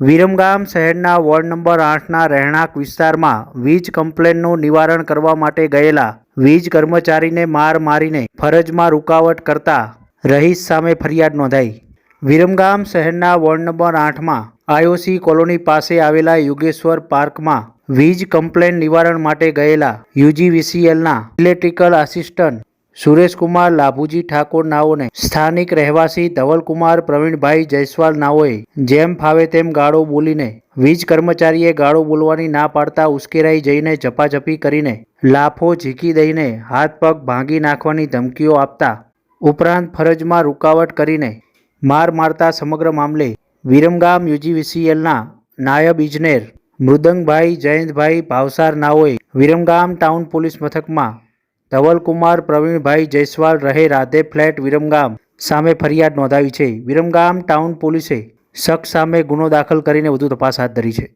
વિરમગામ શહેરના ward number આઠના રહેણાંક વિસ્તારમાં વીજ કમ્પ્લેનનું નિવારણ કરવા માટે ગયેલા વીજ કર્મચારીને માર મારીને ફરજમાં રૂકાવટ કરતા રહીશ સામે ફરિયાદ નોંધાઈ. વિરમગામ શહેરના વોર્ડ નંબર આઠમાં આઈઓસી કોલોની પાસે આવેલા યુગેશ્વર પાર્કમાં વીજ કમ્પ્લેન નિવારણ માટે ગયેલા યુજીવીસીએલના ઇલેક્ટ્રિકલ આસિસ્ટન્ટ સુરેશકુમાર લાભુજી ઠાકોર નાઓને સ્થાનિક રહેવાસી ધવલકુમાર પ્રવીણભાઈ જયસ્વાલ નાઓએ જેમ ફાવે તેમ ગાળો બોલીને વીજ કર્મચારીએ ગાળો બોલવાની ના પાડતા ઉશ્કેરાઈ જઈને ઝપાઝપી કરીને લાફો ઝીકી દઈને હાથ પગ ભાંગી નાખવાની ધમકીઓ આપતા ઉપરાંત ફરજમાં રૂકાવટ કરીને માર મારતા સમગ્ર મામલે વિરમગામ યુજીવીસીએલના નાયબ ઇજનેર મૃદંગભાઈ જયંતભાઈ ભાવસાર નાઓએ વિરમગામ ટાઉન પોલીસ મથકમાં ધવલકુમાર, પ્રવીણભાઈ જયસ્વાલ રહે રાધે ફ્લેટ વિરમગામ. સામે ફરિયાદ નોંધાવી છે. વિરમગામ ટાઉન પોલીસે શખ્સ સામે ગુનો દાખલ કરીને વધુ તપાસ હાથ ધરી છે.